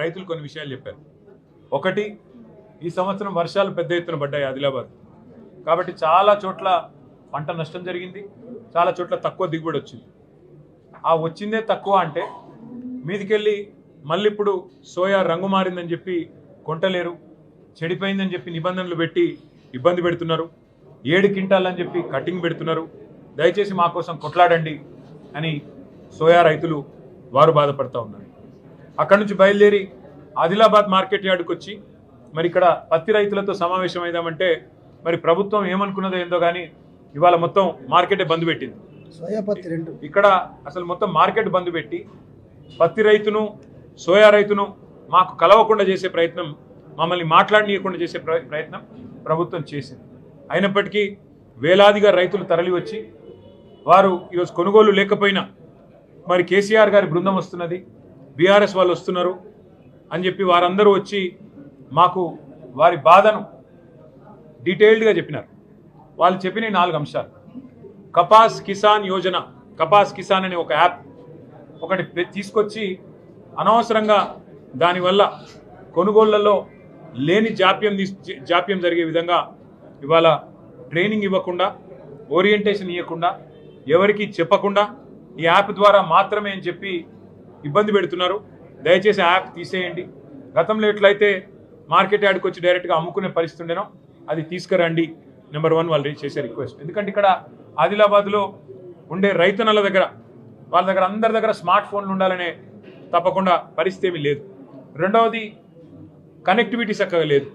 రైతులు కొన్ని విషయాలు చెప్పారు. ఒకటి ఈ సంవత్సరం వర్షాలు పెద్ద ఎత్తున పడ్డాయి ఆదిలాబాద్. కాబట్టి చాలా చోట్ల పంట నష్టం జరిగింది చాలా చోట్ల తక్కువ దిగుబడి వచ్చింది. ఆ వచ్చిందే తక్కువ అంటే మీదికెళ్ళి మళ్ళీ ఇప్పుడు సోయా రంగు మారిందని చెప్పి కొంటలేరు చెడిపోయిందని చెప్పి నిబంధనలు పెట్టి ఇబ్బంది పెడుతున్నారు ఏడు క్వింటాలని చెప్పి కటింగ్ పెడుతున్నారు దయచేసి మా కోసం కొట్లాడండి అని సోయా రైతులు వారు బాధపడతా ఉన్నారు. అక్కడి నుంచి బయలుదేరి ఆదిలాబాద్ మార్కెట్ యార్డుకు వచ్చి మరి ఇక్కడ పత్తి రైతులతో సమావేశం అయిదామంటే మరి ప్రభుత్వం ఏమనుకున్నదో ఏందో కానీ ఇవాళ మొత్తం మార్కెటే బంద్ పెట్టింది. ఇక్కడ అసలు మొత్తం మార్కెట్ బంద్ పెట్టి పత్తి రైతును సోయా రైతును మాకు కలవకుండా చేసే ప్రయత్నం మమ్మల్ని మాట్లాడనీయకుండా చేసే ప్ర- ప్రయత్నం ప్రభుత్వం చేసింది. అయినప్పటికీ వేలాదిగా రైతులు తరలి వచ్చి వారు ఈరోజు కొనుగోలు లేకపోయినా మరి కేసీఆర్ గారి బృందం వస్తున్నది. బీఆర్ఎస్ వాళ్ళు వస్తున్నారు అని చెప్పి వారందరూ వచ్చి మాకు వారి బాధను డీటెయిల్డ్గా చెప్పినారు. వాళ్ళు చెప్పిన నాలుగు అంశాలు. కపాస్ కిసాన్ యోజన కపాస్ కిసాన్ అనే ఒక యాప్ ఒకటి తీసుకొచ్చి అనవసరంగా దానివల్ల కొనుగోళ్ళలో లేని జాప్యం జాప్యం జరిగే విధంగా ఇవాళ ట్రైనింగ్ ఇవ్వకుండా ఓరియంటేషన్ ఇవ్వకుండా ఎవరికి చెప్పకుండా ఈ యాప్ ద్వారా మాత్రమే అని చెప్పి ఇబ్బంది పెడుతున్నారు. దయచేసి యాప్ తీసేయండి. గతంలో ఎట్లయితే మార్కెట్ యార్డ్కి వచ్చి డైరెక్ట్గా అమ్ముకునే పరిస్థితి ఉండేనో అది తీసుకురండి. నెంబర్ వన్ వాళ్ళు చేసే రిక్వెస్ట్. ఎందుకంటే ఇక్కడ ఆదిలాబాద్లో ఉండే రైతన్నల దగ్గర వాళ్ళ దగ్గర అందరి దగ్గర స్మార్ట్ ఫోన్లు ఉండాలనే తప్పకుండా పరిస్థితి ఏమీ లేదు. రెండవది కనెక్టివిటీ చక్కగా లేదు.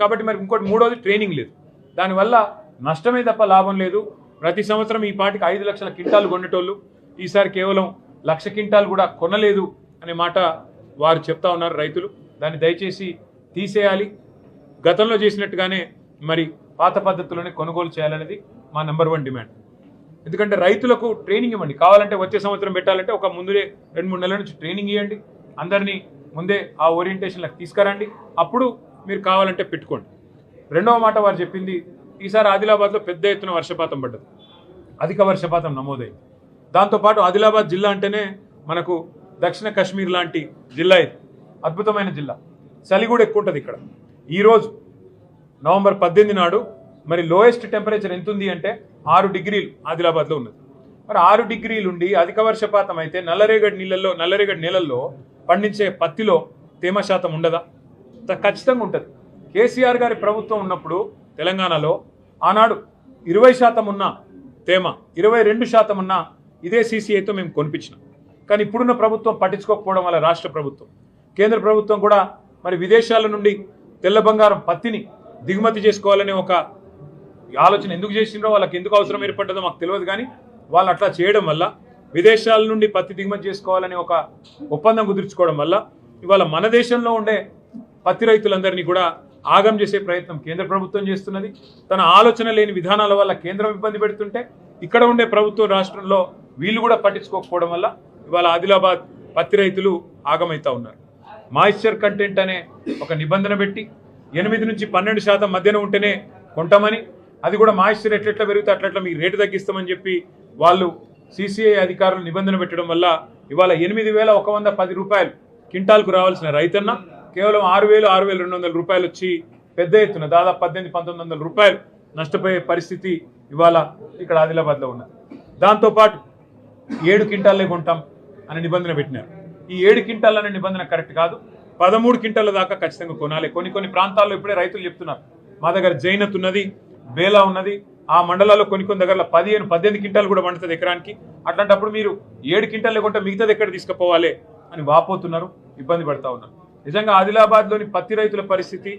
కాబట్టి మరి ఇంకోటి మూడవది ట్రైనింగ్ లేదు. దానివల్ల నష్టమే తప్ప లాభం లేదు. ప్రతి సంవత్సరం ఈ పాటికి ఐదు లక్షల కింటాలు కొనేటోళ్ళు. ఈసారి కేవలం లక్ష కింటాలు కూడా కొనలేదు అనే మాట వారు చెప్తా ఉన్నారు రైతులు. దాన్ని దయచేసి తీసేయాలి. గతంలో చేసినట్టుగానే మరి పాత పద్ధతిలోనే కొనుగోలు చేయాలనేది మా నెంబర్ వన్ డిమాండ్. ఎందుకంటే రైతులకు ట్రైనింగ్ ఇవ్వండి. కావాలంటే వచ్చే సంవత్సరం పెట్టాలంటే ఒక ముందునే రెండు మూడు నెలల నుంచి ట్రైనింగ్ ఇవ్వండి. అందరినీ ముందే ఆ ఓరియంటేషన్లకు తీసుకురండి. అప్పుడు మీరు కావాలంటే పెట్టుకోండి. రెండవ మాట వారు చెప్పింది ఈసారి ఆదిలాబాద్లో పెద్ద ఎత్తున వర్షపాతం పడ్డది. అధిక వర్షపాతం నమోదైంది. దాంతోపాటు ఆదిలాబాద్ జిల్లా అంటేనే మనకు దక్షిణ కాశ్మీర్ లాంటి జిల్లా ఇది. అద్భుతమైన జిల్లా. చలి కూడా ఎక్కువ ఉంటుంది ఇక్కడ. ఈరోజు నవంబర్ పద్దెనిమిది నాడు మరి లోయెస్ట్ టెంపరేచర్ ఎంత ఉంది అంటే ఆరు డిగ్రీలు ఆదిలాబాద్లో ఉన్నది. మరి ఆరు డిగ్రీలు ఉండి అధిక వర్షపాతం అయితే నల్లరేగడి నీళ్ళల్లో నల్లరేగడి నీళ్ళల్లో పండించే పత్తిలో తేమ శాతం ఉండదా? త- ఖచ్చితంగా ఉంటుంది. కేసీఆర్ గారి ప్రభుత్వం ఉన్నప్పుడు తెలంగాణలో ఆనాడు ఇరవై శాతం ఉన్న తేమ ఇరవై రెండు శాతం ఉన్న ఇదే సీసీఐతో మేము కొనిపించినాం. కానీ ఇప్పుడున్న ప్రభుత్వం పట్టించుకోకపోవడం వల్ల రాష్ట్ర ప్రభుత్వం కేంద్ర ప్రభుత్వం కూడా మరి విదేశాల నుండి తెల్ల బంగారం పత్తిని దిగుమతి చేసుకోవాలనే ఒక ఆలోచన ఎందుకు చేసిండ్రో వాళ్ళకి ఎందుకు అవసరం ఏర్పడ్డదో మాకు తెలియదు కానీ వాళ్ళు అట్లా చేయడం వల్ల విదేశాల నుండి పత్తి దిగుమతి చేసుకోవాలనే ఒక ఒప్పందం కుదుర్చుకోవడం వల్ల ఇవాళ మన దేశంలో ఉండే పత్తి రైతులందరినీ కూడా ఆగం చేసే ప్రయత్నం కేంద్ర ప్రభుత్వం చేస్తున్నది. తన ఆలోచన లేని విధానాల వల్ల కేంద్రం ఇబ్బంది పెడుతుంటే ఇక్కడ ఉండే ప్రభుత్వం రాష్ట్రంలో వీళ్ళు కూడా పట్టించుకోకపోవడం వల్ల ఇవాళ ఆదిలాబాద్ పత్తి రైతులు ఆగమవుతా ఉన్నారు. మాయిశ్చర్ కంటెంట్ అనే ఒక నిబంధన పెట్టి ఎనిమిది నుంచి పన్నెండు శాతం మధ్యన ఉంటేనే కొంటామని అది కూడా మాయిశ్చర్ ఎట్లెట్లా పెరిగితే అట్లట్లా మీకు రేటు తగ్గిస్తామని చెప్పి వాళ్ళు సిసిఐ అధికారులు నిబంధన పెట్టడం వల్ల ఇవాళ ఎనిమిది వేల ఒక వంద పది రూపాయలు క్వింటాల్కు రావాల్సిన రైతన్న కేవలం ఆరు వేలు ఆరు వేల రెండు వందల రూపాయలు వచ్చి పెద్ద ఎత్తున దాదాపు పద్దెనిమిది పంతొమ్మిది వందల రూపాయలు నష్టపోయే పరిస్థితి ఇవాళ ఇక్కడ ఆదిలాబాద్లో ఉన్నది దాంతోపాటు ఏడు క్వింటాల్లే కొంటాం అనే నిబంధన పెట్టినారు. ఈ ఏడు క్వింటాల్ అనే నిబంధన కరెక్ట్ కాదు. పదమూడు క్వింటాల దాకా ఖచ్చితంగా కొనాలి. కొన్ని కొన్ని ప్రాంతాల్లో ఇప్పుడే రైతులు చెప్తున్నారు. మా దగ్గర జైనత్ ఉన్నది బేలా ఉన్నది. ఆ మండలాల్లో కొన్ని కొన్ని దగ్గర పదిహేను పద్దెనిమిది క్వింటాలు కూడా పండుతుంది ఎకరానికి. అట్లాంటప్పుడు మీరు ఏడు క్వింటాలు కొంటే మిగతాది ఎక్కడ తీసుకుపోవాలి అని వాపోతున్నారు ఇబ్బంది పడతా ఉన్నారు. నిజంగా ఆదిలాబాద్లోని పత్తి రైతుల పరిస్థితి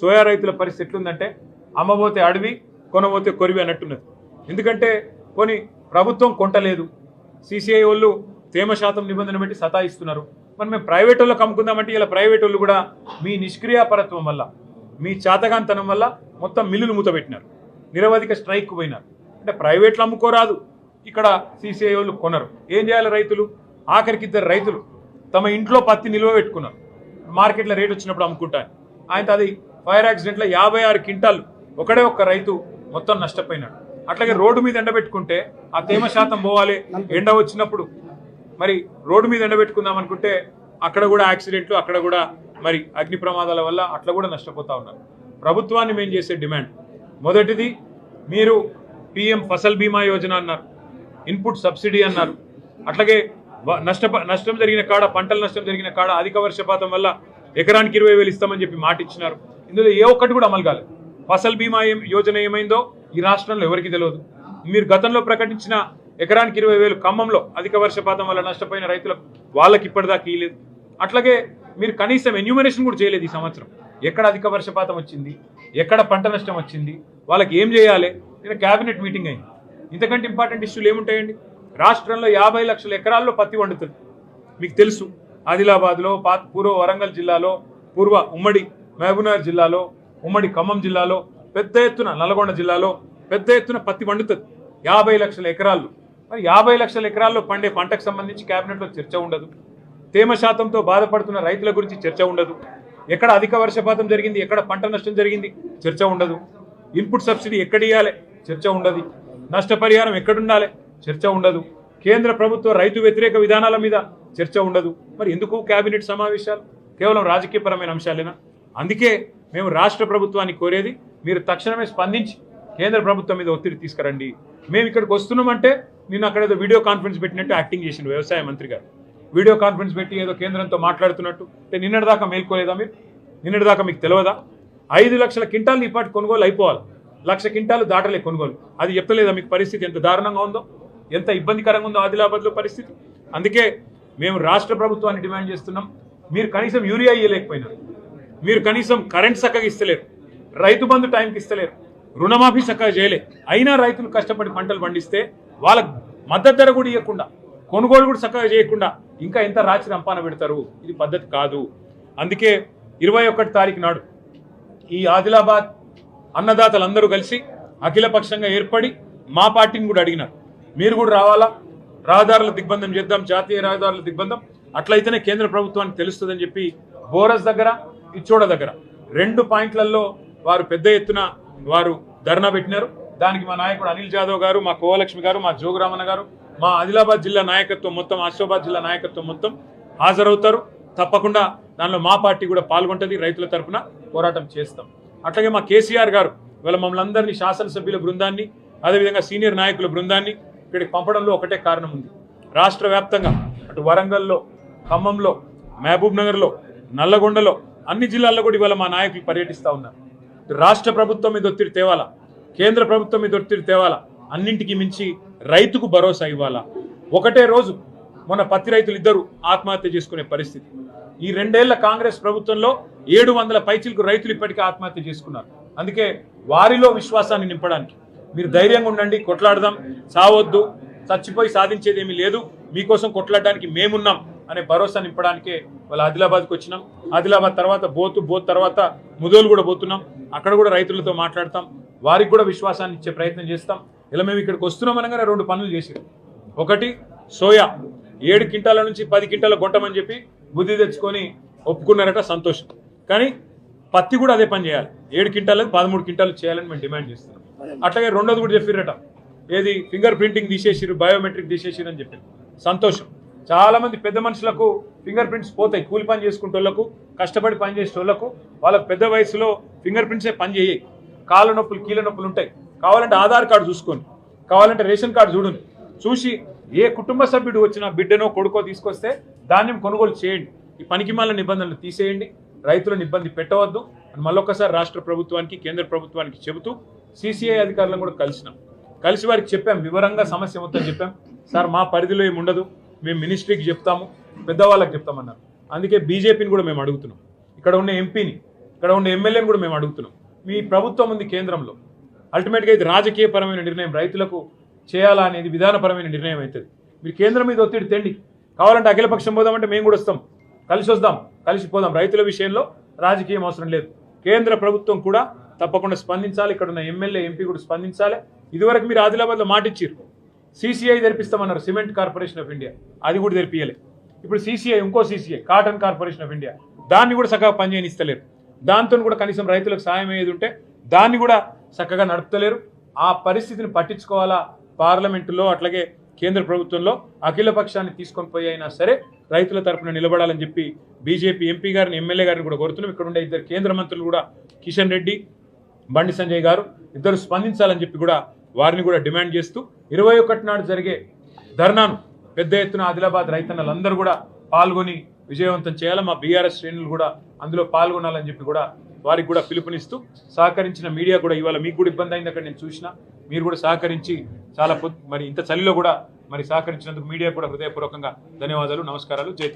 సోయా రైతుల పరిస్థితి ఎట్లుందంటే అమ్మబోతే అడవి కొనబోతే కొరివి అన్నట్టున్నది. ఎందుకంటే కొన్ని ప్రభుత్వం కొంటలేదు. సిసిఐ వాళ్ళు తేమ శాతం నిబంధన పెట్టి సతాయిస్తున్నారు. మరి మేము ప్రైవేట్ వాళ్ళకి అమ్ముకుందామంటే ఇలా ప్రైవేట్ వాళ్ళు కూడా మీ నిష్క్రియాపరత్వం వల్ల మీ చాతగాంతనం వల్ల మొత్తం మిల్లులు మూతపెట్టినారు. నిరవధిక స్ట్రైక్ పోయినారు. అంటే ప్రైవేట్లు అమ్ముకోరాదు. ఇక్కడ సిసిఐ వాళ్ళు కొనరు. ఏం చేయాలి రైతులు? ఆఖరికి ఇద్దరు రైతులు తమ ఇంట్లో పత్తి నిల్వ పెట్టుకున్నారు. మార్కెట్లో రేట్ వచ్చినప్పుడు అమ్ముకుంటారు. ఆయన అది ఫైర్ యాక్సిడెంట్లో యాభై ఆరు క్వింటాలు ఒకడే ఒక్క రైతు మొత్తం నష్టపోయినాడు. అట్లాగే రోడ్డు మీద ఎండబెట్టుకుంటే ఆ తేమ శాతం పోవాలి. ఎండ వచ్చినప్పుడు మరి రోడ్డు మీద ఎండబెట్టుకుందాం అనుకుంటే అక్కడ కూడా యాక్సిడెంట్లు అక్కడ కూడా మరి అగ్ని ప్రమాదాల వల్ల అట్లా కూడా నష్టపోతా ఉన్నారు. ప్రభుత్వాన్ని మేము చేసే డిమాండ్. మొదటిది మీరు పిఎం ఫసల్ బీమా యోజన అన్నారు. ఇన్పుట్ సబ్సిడీ అన్నారు. అట్లాగే నష్ట నష్టం జరిగిన కాడ పంటల నష్టం జరిగిన కాడ అధిక వర్షపాతం వల్ల ఎకరానికి ఇరవై వేలు ఇస్తామని చెప్పి మాట ఇచ్చినారు ఇందులో ఏ ఒక్కటి కూడా అమలు కాలేదు. ఫసల్ బీమా ఏం యోజన ఏమైందో ఈ రాష్ట్రంలో ఎవరికి తెలియదు. మీరు గతంలో ప్రకటించిన ఎకరానికి ఇరవై వేలు ఖమ్మంలో అధిక వర్షపాతం వల్ల నష్టపోయిన రైతులకు వాళ్ళకి ఇప్పటిదాకా ఇయ్యలేదు అట్లాగే మీరు కనీసం ఎన్యూమరేషన్ కూడా చేయలేదు ఈ సంవత్సరం. ఎక్కడ అధిక వర్షపాతం వచ్చింది? ఎక్కడ పంట నష్టం వచ్చింది? వాళ్ళకి ఏం చేయాలి? నేను క్యాబినెట్ మీటింగ్ అయింది. ఇంతకంటే ఇంపార్టెంట్ ఇష్యూలు ఏముంటాయండి? రాష్ట్రంలో యాభై లక్షల ఎకరాల్లో పత్తి వండుతుంది మీకు తెలుసు ఆదిలాబాద్లో పా పూర్వ వరంగల్ జిల్లాలో పూర్వ ఉమ్మడి మహబూబ్నగర్ జిల్లాలో ఉమ్మడి ఖమ్మం జిల్లాలో పెద్ద ఎత్తున నల్గొండ జిల్లాలో పెద్ద ఎత్తున పత్తి పండుతుంది. యాభై లక్షల ఎకరాలు. మరి యాభై లక్షల ఎకరాల్లో పండే పంటకు సంబంధించి క్యాబినెట్లో చర్చ ఉండదు. తేమ శాతంతో బాధపడుతున్న రైతుల గురించి చర్చ ఉండదు. ఎక్కడ అధిక వర్షపాతం జరిగింది ఎక్కడ పంట నష్టం జరిగింది చర్చ ఉండదు. ఇన్పుట్ సబ్సిడీ ఎక్కడ ఇవ్వాలి చర్చ ఉండదు. నష్టపరిహారం ఎక్కడుండాలి? చర్చ ఉండదు. కేంద్ర ప్రభుత్వ రైతు వ్యతిరేక విధానాల మీద చర్చ ఉండదు. మరి ఎందుకు కేబినెట్ సమావేశాలు? కేవలం రాజకీయపరమైన అంశాలేనా? అందుకే మేము రాష్ట్ర ప్రభుత్వాన్ని కోరేది మీరు తక్షణమే స్పందించి కేంద్ర ప్రభుత్వం మీద ఒత్తిడి తీసుకురండి. మేము ఇక్కడికి వస్తున్నామంటే నేను అక్కడ ఏదో వీడియో కాన్ఫరెన్స్ పెట్టినట్టు యాక్టింగ్ చేసిండు వ్యవసాయ మంత్రి గారు. వీడియో కాన్ఫరెన్స్ పెట్టి ఏదో కేంద్రంతో మాట్లాడుతున్నట్టు. అంటే నిన్నటి దాకా మేల్కోలేదా మీరు? నిన్నటి దాకా మీకు తెలియదా ఐదు లక్షల కింటాలు ఇప్పటి కొనుగోలు అయిపోవాలి. లక్ష కింటాలు దాటలే కొనుగోలు. అది చెప్తలేదా మీకు పరిస్థితి? ఎంత దారుణంగా ఉందో? ఎంత ఇబ్బందికరంగా ఉందో ఆదిలాబాద్లో పరిస్థితి? అందుకే మేము రాష్ట్ర ప్రభుత్వాన్ని డిమాండ్ చేస్తున్నాం. మీరు కనీసం యూరియా ఇయ్యలేకపోయినారు. మీరు కనీసం కరెంట్ చక్కగా ఇస్తలేరు. రైతు బంధు టైంకి ఇస్తలేరు. రుణమాఫీ చక్కగా చేయలే. అయినా రైతులు కష్టపడి పంటలు పండిస్తే వాళ్ళ మద్దతు ధర కూడా ఇవ్వకుండా కొనుగోలు కూడా చక్కగా చేయకుండా ఇంకా ఎంత రాచి రంపాన పెడతారు? ఇది పద్ధతి కాదు. అందుకే ఇరవై ఒకటి తారీఖు నాడు ఈ ఆదిలాబాద్ అన్నదాతలందరూ కలిసి అఖిలపక్షంగా ఏర్పడి మా పార్టీని కూడా అడిగినారు. మీరు కూడా రావాలా? రహదారుల దిగ్బంధం చేద్దాం జాతీయ రహదారుల దిగ్బంధం. అట్లయితేనే కేంద్ర ప్రభుత్వానికి తెలుస్తుందని చెప్పి బోరస్ దగ్గర ఇచ్చోడ దగ్గర. రెండు పాయింట్లలో వారు పెద్ద ఎత్తున వారు ధర్నా పెట్టినారు. దానికి మా నాయకుడు అనిల్ జాదవ్ గారు మా కోవలక్ష్మి గారు మా జోగురామన్న గారు మా ఆదిలాబాద్ జిల్లా నాయకత్వం మొత్తం ఆసిఫాబాద్ జిల్లా నాయకత్వం మొత్తం హాజరవుతారు. తప్పకుండా దానిలో మా పార్టీ కూడా పాల్గొంటుంది రైతుల తరఫున పోరాటం చేస్తాం. అట్లాగే మా కేసీఆర్ గారు ఇవాళ మమ్మల్ని అందరినీ శాసనసభ్యుల బృందాన్ని అదేవిధంగా సీనియర్ నాయకుల బృందాన్ని ఇక్కడికి పంపడంలో ఒకటే కారణం ఉంది. రాష్ట్ర వ్యాప్తంగా అటు వరంగల్లో ఖమ్మంలో మహబూబ్ నగర్లో నల్లగొండలో అన్ని జిల్లాల్లో కూడా ఇవాళ మా నాయకులు పర్యటిస్తూ ఉన్నారు. రాష్ట్ర ప్రభుత్వం మీద ఒత్తిడి తేవాలా? కేంద్ర ప్రభుత్వం మీద ఒత్తిడి తేవాలా? అన్నింటికి మించి రైతుకు భరోసా ఇవ్వాలా? ఒకటే రోజు మొన్న పత్తి రైతులు ఇద్దరు ఆత్మహత్య చేసుకునే పరిస్థితి. ఈ రెండేళ్ళ కాంగ్రెస్ ప్రభుత్వంలో ఏడు వందల పైచిలకు రైతులు ఇప్పటికే ఆత్మహత్య చేసుకున్నారు. అందుకే వారిలో విశ్వాసాన్ని నింపడానికి మీరు ధైర్యంగా ఉండండి కొట్లాడదాం సావద్దు చచ్చిపోయి సాధించేది ఏమీ లేదు. మీకోసం కొట్లాడడానికి మేమున్నాం. అనే భరోసా నింపడానికే వాళ్ళ ఆదిలాబాద్కి వచ్చినాం. ఆదిలాబాద్ తర్వాత బోతు బోత్ తర్వాత ముదోలు కూడా పోతున్నాం. అక్కడ కూడా రైతులతో మాట్లాడతాం. వారికి కూడా విశ్వాసాన్ని ఇచ్చే ప్రయత్నం చేస్తాం. ఇలా మేము ఇక్కడికి వస్తున్నాం అనగానే రెండు పనులు చేసారు ఒకటి సోయా. ఏడు క్వింటాల నుంచి పది క్వింటాల కొట్టమని చెప్పి బుద్ధి తెచ్చుకొని ఒప్పుకున్నారట సంతోషం. కానీ పత్తి కూడా అదే పని చేయాలి. ఏడు క్వింటాలు పదమూడు క్వింటాలు చేయాలని మేము డిమాండ్ చేస్తున్నాం. అట్లాగే రెండోది కూడా చెప్పిరట ఏది ఫింగర్ ప్రింటింగ్ తీసేసిరు బయోమెట్రిక్ తీసేసిరు అని చెప్పారు సంతోషం. చాలామంది పెద్ద మనుషులకు ఫింగర్ ప్రింట్స్ పోతాయి కూలి పని చేసుకుంటోళ్ళకు కష్టపడి పని చేసేటోళ్ళకు వాళ్ళకు పెద్ద వయసులో ఫింగర్ ప్రింట్సే పని చేయయి కాళ్ళ నొప్పులు కీళ్ళ నొప్పులు ఉంటాయి. కావాలంటే ఆధార్ కార్డు చూసుకోండి. కావాలంటే రేషన్ కార్డు చూడండి. చూసి ఏ కుటుంబ సభ్యుడు వచ్చినా బిడ్డనో కొడుకో తీసుకొస్తే ధాన్యం కొనుగోలు చేయండి. ఈ పనికిమాల నిబంధనలు తీసేయండి. రైతులను ఇబ్బంది పెట్టవద్దు. అని మళ్ళొకసారి రాష్ట్ర ప్రభుత్వానికి కేంద్ర ప్రభుత్వానికి చెబుతూ సీసీఐ అధికారులను కూడా కలిసినాం. కలిసి వారికి చెప్పాం వివరంగా సమస్య మొత్తం చెప్పాం. సార్ మా పరిధిలో ఏమి ఉండదు మేము మినిస్ట్రీకి చెప్తాము పెద్దవాళ్ళకి చెప్తామన్నారు. అందుకే బీజేపీని కూడా మేము అడుగుతున్నాం. ఇక్కడ ఉన్న ఎంపీని ఇక్కడ ఉన్న ఎమ్మెల్యేని కూడా మేము అడుగుతున్నాం. మీ ప్రభుత్వం ఉంది కేంద్రంలో. అల్టిమేట్గా ఇది రాజకీయపరమైన నిర్ణయం రైతులకు చేయాలా అనేది విధానపరమైన నిర్ణయం అవుతుంది. మీరు కేంద్రం మీద ఒత్తిడి తెండి. కావాలంటే అఖిలపక్షం పోదామంటే మేము కూడా వస్తాం. కలిసి వస్తాం కలిసి పోదాం. రైతుల విషయంలో రాజకీయం అవసరం లేదు. కేంద్ర ప్రభుత్వం కూడా తప్పకుండా స్పందించాలి. ఇక్కడ ఉన్న ఎమ్మెల్యే ఎంపీ కూడా స్పందించాలి. ఇదివరకు మీరు ఆదిలాబాద్లో మాటిచ్చారు. సీసీఐ తెరిపిస్తామన్నారు సిమెంట్ కార్పొరేషన్ ఆఫ్ ఇండియా. అది కూడా తెరిపియలే. ఇప్పుడు సీసీఐ ఇంకో CCI cotton corporation of India. దాన్ని కూడా చక్కగా పనిచేయనిస్తలేరు. దాంతో కూడా కనీసం రైతులకు సాయం అయ్యేది ఉంటే దాన్ని కూడా చక్కగా నడుపుతలేరు. ఆ పరిస్థితిని పట్టించుకోవాలా పార్లమెంటులో అట్లాగే కేంద్ర ప్రభుత్వంలో? అఖిల పక్షాన్ని తీసుకొని పోయి అయినా సరే రైతుల తరపున నిలబడాలని చెప్పి బీజేపీ ఎంపీ గారిని ఎమ్మెల్యే గారిని కూడా కోరుతున్నాం. ఇక్కడ ఉండే ఇద్దరు కేంద్ర మంత్రులు కూడా కిషన్ రెడ్డి బండి సంజయ్ గారు ఇద్దరు స్పందించాలని చెప్పి కూడా వారిని కూడా డిమాండ్ చేస్తూ ఇరవై ఒకటి నాడు జరిగే ధర్నాను పెద్ద ఎత్తున ఆదిలాబాద్ రైతన్నలందరూ కూడా పాల్గొని విజయవంతం చేయాలి? మా బీఆర్ఎస్ శ్రేణులు కూడా అందులో పాల్గొనాలని చెప్పి కూడా వారికి కూడా పిలుపునిస్తూ సహకరించిన మీడియా కూడా ఇవాళ మీకు కూడా ఇబ్బంది అయింది అక్కడ నేను చూసిన. మీరు కూడా సహకరించి చాలా మరి ఇంత చలిలో కూడా మరి సహకరించినందుకు మీడియా కూడా హృదయపూర్వకంగా ధన్యవాదాలు నమస్కారాలు జై